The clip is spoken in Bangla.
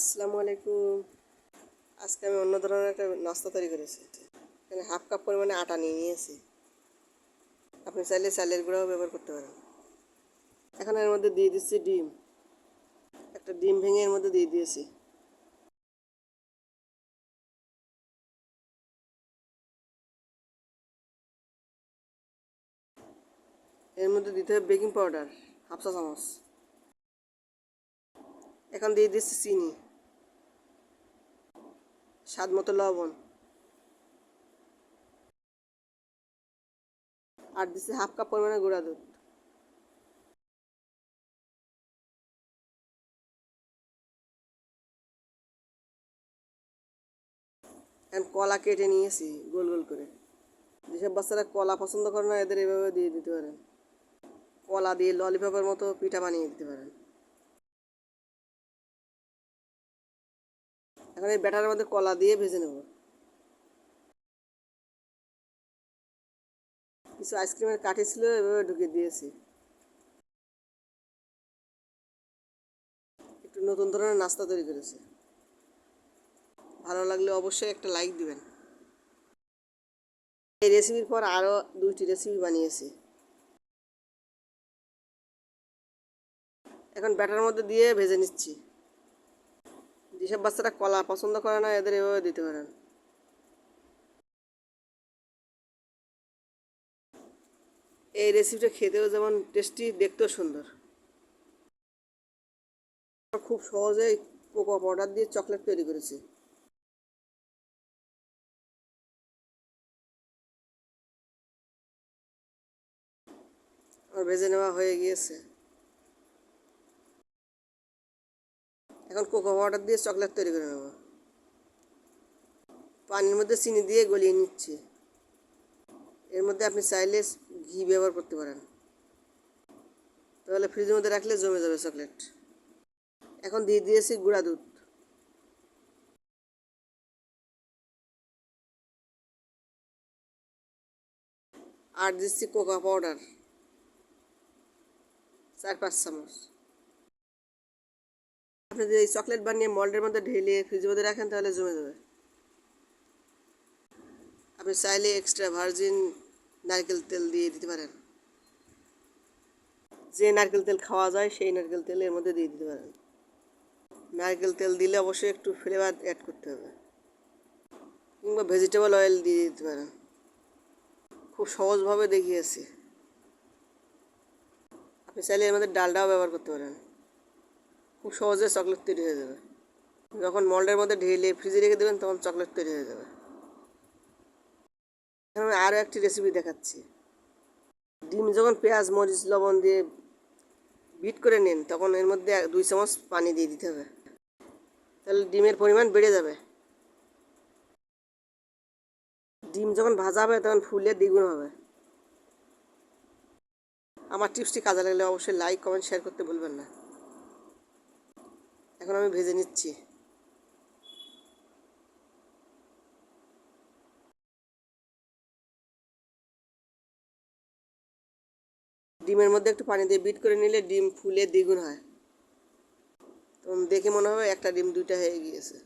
আসসালামু আলাইকুম। আজকে আমি অন্য ধরনের একটা নাস্তা তৈরি করেছি। এখানে হাফ কাপ পরিমাণে আটা নিয়ে নিয়েছি। আপনি চাইলে চালের গুঁড়াও ব্যবহার করতে পারেন। এখন এর মধ্যে দিয়ে দিচ্ছি ডিম। একটা ডিম ভেঙে এর মধ্যে দিয়ে দিয়েছি। এর মধ্যে দিতে হবে বেকিং পাউডার, হাফ চা চামচ। এখন দিয়ে দিচ্ছি চিনি। স্বাদ মতো লবণ। আর দিচ্ছি হাফ কাপ পরিমাণে গুঁড়া দুধ। কলা কেটে নিয়েছি, গোল গোল করে। যেসব বাচ্চারা কলা পছন্দ করে না, এদের এভাবে দিয়ে দিতে পারেন। কলা দিয়ে ললিপপের মতো পিঠা বানিয়ে দিতে পারেন। এখন এই ব্যাটারের মধ্যে কলা দিয়ে ভেজে নেব। কিছু আইসক্রিমের কাঠি ছিল, এভাবে ঢুকিয়ে দিয়েছি। একটু নতুন ধরনের নাস্তা তৈরি করেছি। ভালো লাগলে অবশ্যই একটা লাইক দিবেন। এই রেসিপির পর আরও দুইটি রেসিপি বানিয়েছি। এখন ব্যাটার মধ্যে দিয়ে ভেজে নিচ্ছি। যেসব বাচ্চারা কলা পছন্দ করে না, এদের এভাবে দিতে পারেন এই রেসিপিটা খেতেও যেমন টেস্টি দেখতেও সুন্দর। খুব সহজেই কোকো পাউডার দিয়ে চকলেট তৈরি করেছি। আমার ভেজে নেওয়া হয়ে গিয়েছে। এখন কোকো পাউডার দিয়ে চকলেট তৈরি করে নেব। পানির মধ্যে চিনি দিয়ে গলিয়ে নিচ্ছি। এর মধ্যে আপনি চাইলে ঘি ব্যবহার করতে পারেন। তাহলে ফ্রিজের মধ্যে রাখলে জমে যাবে চকলেট। এখন দিয়ে দিয়েছি গুঁড়া দুধ। আর দিচ্ছি কোকা পাউডার। চার পাঁচ চামচ। আপনি যদি এই চকলেট বানিয়ে মল্ডের মধ্যে ঢেলে ফ্রিজের মধ্যে রাখেন, তাহলে জমে যাবে। আপনি চাইলে এক্সট্রা ভার্জিন নারকেল তেল দিয়ে দিতে পারেন। যে নারকেল তেল খাওয়া যায়, সেই নারকেল তেল এর মধ্যে দিয়ে দিতে পারেন। নারকেল তেল দিলে অবশ্যই একটু ফ্লেভার অ্যাড করতে হবে। কিংবা ভেজিটেবল অয়েল দিয়ে দিতে পারেন। খুব সহজভাবে দেখিয়েছি। আপনি চাইলে এর মধ্যে ডালটাও ব্যবহার করতে পারেন। খুব সহজে চকলেট তৈরি হয়ে যাবে। যখন মল্ডের মধ্যে ঢেলে ফ্রিজে রেখে দেবেন, তখন চকলেট তৈরি হয়ে যাবে। আমি আরও একটি রেসিপি দেখাচ্ছি। ডিম যখন পেঁয়াজ, মরিচ, লবণ দিয়ে বিট করে নিন, তখন এর মধ্যে দুই চামচ পানি দিয়ে দিতে হবে। তাহলে ডিমের পরিমাণ বেড়ে যাবে। ডিম যখন ভাজা হবে, তখন ফুলে দ্বিগুণ হবে। আমার টিপসটি কাজে লাগলে অবশ্যই লাইক কমেন্ট শেয়ার করতে ভুলবেন না। এখন আমি ভেজে নিচ্ছি। ডিমের মধ্যে একটু পানি দিয়ে বিট করে নিলে ডিম ফুলে দ্বিগুণ হয়। তখন দেখে মনে হবে একটা ডিম দুইটা হয়ে গিয়েছে।